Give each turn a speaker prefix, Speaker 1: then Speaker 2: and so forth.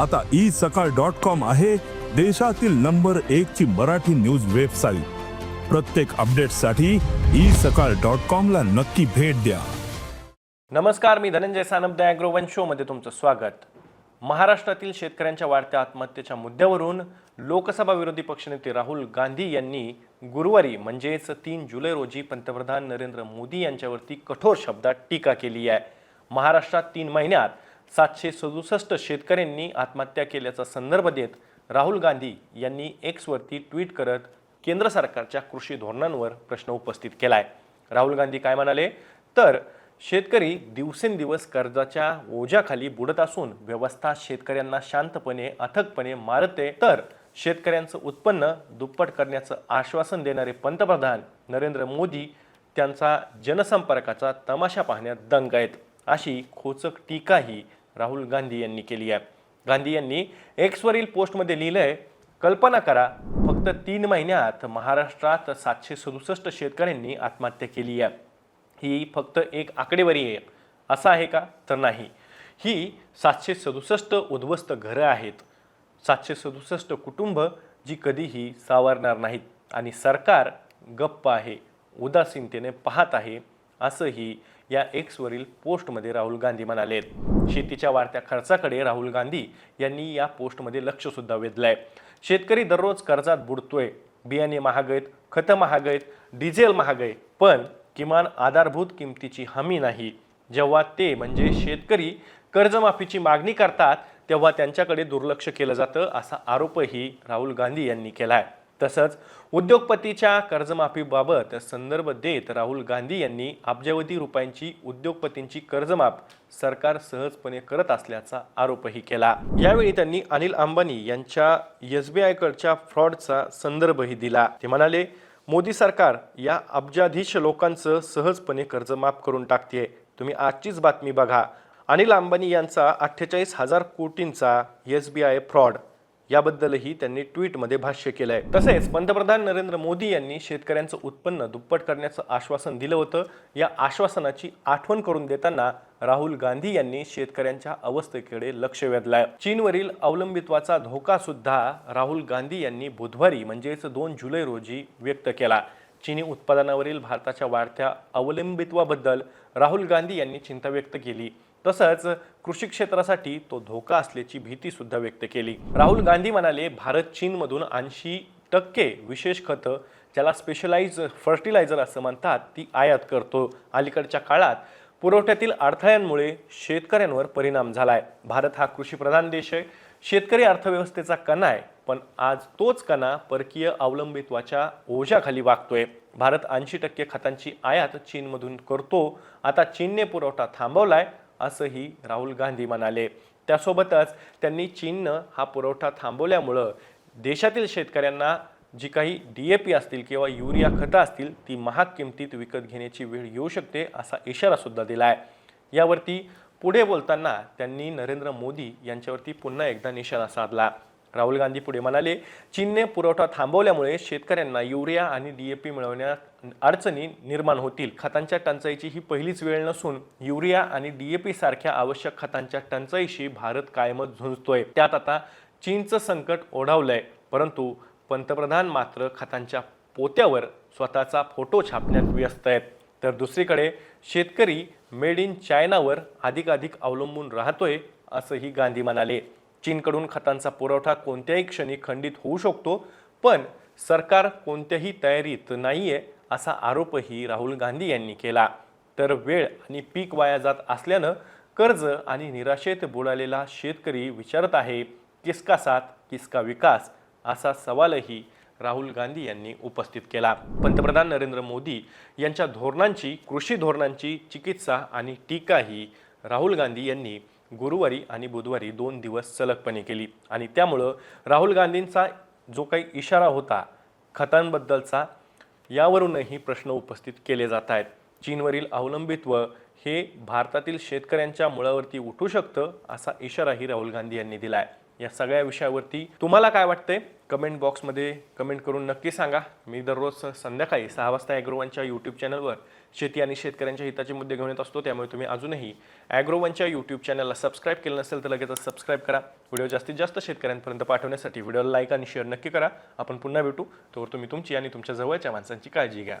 Speaker 1: आता ई सकाळ dot com आहे देशातील नंबर एक ची मराठी न्यूज वेबसाईट. प्रत्येक अपडेटसाठी ई सकाळ डॉट कॉम ला नक्की भेट द्या.
Speaker 2: नमस्कार मी धनंजय सानप ॲग्रो वन शोमध्ये तुमचं स्वागत. महाराष्ट्रातील शेतकऱ्यांच्या वाढत्या आत्महत्येच्या मुद्द्यावरून लोकसभा विरोधी पक्षनेते राहुल गांधी यांनी गुरुवारी म्हणजेच तीन जुलै रोजी पंतप्रधान नरेंद्र मोदी यांच्यावरती कठोर शब्दात टीका केली आहे. महाराष्ट्रात तीन महिन्यात सातशे सदुसष्ट शेतकऱ्यांनी आत्महत्या केल्याचा संदर्भ देत राहुल गांधी यांनी एक्सवरती ट्विट करत केंद्र सरकारच्या कृषी धोरणांवर प्रश्न उपस्थित केलाय. राहुल गांधी काय म्हणाले? तर शेतकरी दिवसेंदिवस कर्जाच्या ओझ्याखाली बुडत असून व्यवस्था शेतकऱ्यांना शांतपणे अथकपणे मारते. तर शेतकऱ्यांचं उत्पन्न दुप्पट करण्याचं आश्वासन देणारे पंतप्रधान नरेंद्र मोदी त्यांचा जनसंपर्काचा तमाशा पाहण्यात दंग आहेत. अशी खोचक टीकाही राहुल गांधी यांनी केली आहे. गांधी यांनी एक्सवरील पोस्टमध्ये लिहिलंय कल्पना करा फक्त तीन महिन्यात महाराष्ट्रात सातशे सदुसष्ट शेतकऱ्यांनी आत्महत्या केली आहे. ही फक्त एक आकडेवारी आहे. असं आहे का? तर नाही. ही सातशे सदुसष्ट उद्ध्वस्त घरं आहेत. सातशे सदुसष्ट कुटुंब जी कधीही सावरणार नाहीत. आणि सरकार गप्प आहे उदासीनतेने पाहत आहे असंही या एक्सवरील पोस्टमध्ये राहुल गांधी म्हणालेत. शेतीच्या वाढत्या खर्चाकडे राहुल गांधी यांनी या पोस्टमध्ये लक्षसुद्धा वेधलं आहे शेतकरी दररोज कर्जात बुडतोय. बियाणे महाग आहेत खतं महाग आहेत डिझेल महाग आहे पण किमान आधारभूत किमतीची हमी नाही. जेव्हा ते म्हणजे शेतकरी कर्जमाफीची मागणी करतात तेव्हा त्यांच्याकडे दुर्लक्ष केलं जातं असा आरोपही राहुल गांधी यांनी केला आहे तसंच उद्योगपतीच्या कर्जमाफीबाबत संदर्भ देत राहुल गांधी यांनी अब्जावधी रुपयांची उद्योगपतींची कर्जमाफ सरकार सहजपणे करत असल्याचा आरोपही केला. यावेळी त्यांनी अनिल अंबानी यांच्या एस बी आयकडच्या फ्रॉडचा संदर्भही दिला. ते म्हणाले मोदी सरकार या अब्जाधीश लोकांचं सहजपणे कर्ज माफ करून टाकते तुम्ही आजचीच बातमी बघा. अनिल अंबानी यांचा अठ्ठेचाळीस हजार कोटींचा एस बी आय फ्रॉड याबद्दलही त्यांनी ट्विटमध्ये भाष्य केलं आहे तसेच पंतप्रधान नरेंद्र मोदी यांनी शेतकऱ्यांचं उत्पन्न दुप्पट करण्याचं आश्वासन दिलं होतं. या आश्वासनाची आठवण करून देताना राहुल गांधी यांनी शेतकऱ्यांच्या अवस्थेकडे लक्ष वेधलाय. चीनवरील अवलंबित्वाचा धोका सुद्धा राहुल गांधी यांनी बुधवारी म्हणजेच दोन जुलै रोजी व्यक्त केला. चीनी उत्पादनावरील भारताच्या वाढत्या अवलंबित्वाबद्दल राहुल गांधी यांनी चिंता व्यक्त केली. तसंच कृषी क्षेत्रासाठी तो धोका असल्याची भीती सुद्धा व्यक्त केली. राहुल गांधी म्हणाले भारत चीनमधून ऐंशी टक्के विशेष खतं ज्याला स्पेशलाइज फर्टिलायझर असं म्हणतात ती आयात करतो. अलीकडच्या काळात पुरवठ्यातील अडथळ्यांमुळे शेतकऱ्यांवर परिणाम झाला आहे भारत हा कृषीप्रधान देश आहे. शेतकरी अर्थव्यवस्थेचा कणा आहे. पण आज तोच कणा परकीय अवलंबित्वाच्या ओझ्याखाली वागतोय. भारत ऐंशी टक्के खतांची आयात चीनमधून करतो. आता चीनने पुरवठा थांबवलाय असंही राहुल गांधी म्हणाले. त्यासोबतच त्यांनी चीननं हा पुरवठा थांबवल्यामुळं देशातील शेतकऱ्यांना जी काही डी ए पी असतील किंवा युरिया खतं असतील ती महाग किमतीत विकत घेण्याची वेळ येऊ शकते असा इशारासुद्धा दिला आहे यावरती पुढे बोलताना त्यांनी नरेंद्र मोदी यांच्यावरती पुन्हा एकदा निशाणा साधला. राहुल गांधी पुढे म्हणाले चीनने पुरवठा थांबवल्यामुळे शेतकऱ्यांना युरिया आणि डी ए पी मिळवण्यात अडचणी निर्माण होतील. खतांच्या टंचाईची ही पहिलीच वेळ नसून युरिया आणि डी ए पी सारख्या आवश्यक खतांच्या टंचाईशी भारत कायमच झुंजतोय. त्यात आता चीनचं संकट ओढावलंय. परंतु पंतप्रधान मात्र खतांच्या पोत्यावर स्वतःचा फोटो छापण्यात व्यस्त आहेत. तर दुसरीकडे शेतकरी मेड इन चायनावर अधिकाधिक अवलंबून राहतोय असंही गांधी म्हणाले. चीनकडून खतांचा पुरवठा कोणत्याही क्षणी खंडित होऊ शकतो पण सरकार कोणत्याही तयारीत नाही आहे असा आरोपही राहुल गांधी यांनी केला. तर वेळ आणि पीक वाया जात असल्यानं कर्ज आणि निराशेत बुडालेला शेतकरी विचारत आहे किसका साथ किसका विकास असा सवालही राहुल गांधी यांनी उपस्थित केला. पंतप्रधान नरेंद्र मोदी यांच्या धोरणांची कृषी धोरणांची चिकित्सा आणि टीकाही राहुल गांधी यांनी गुरुवारी आणि बुधवारी दोन दिवस सलगपणे केली. आणि त्यामुळं राहुल गांधींचा जो काही इशारा होता खतांबद्दलचा यावरूनही प्रश्न उपस्थित केले जात आहेत. चीनवरील अवलंबित्व हे भारतातील शेतकऱ्यांच्या मुळावरती उठू शकतं असा इशाराही राहुल गांधी यांनी दिला आहे या सगळ्या विषयावरती तुम्हाला काय वाटतंय? कमेंट बॉक्समध्ये कमेंट करून नक्की सांगा. मी दररोज संध्याकाळी सहा वाजता ॲग्रोवनच्या यूट्यूब चॅनलवर शेती आणि शेतकऱ्यांच्या हिताचे मुद्दे घेऊन येत असतो. त्यामुळे तुम्ही अजूनही ॲग्रोवनच्या यूट्यूब चॅनलला सबस्क्राईब केलं नसेल तर लगेचच सबस्क्राईब करा. व्हिडिओ जास्तीत जास्त शेतकऱ्यांपर्यंत पाठवण्यासाठी व्हिडिओला लाईक आणि शेअर नक्की करा. आपण पुन्हा भेटू. तोवर तुम्ही तुमची आणि तुमच्या जवळच्या माणसांची काळजी घ्या.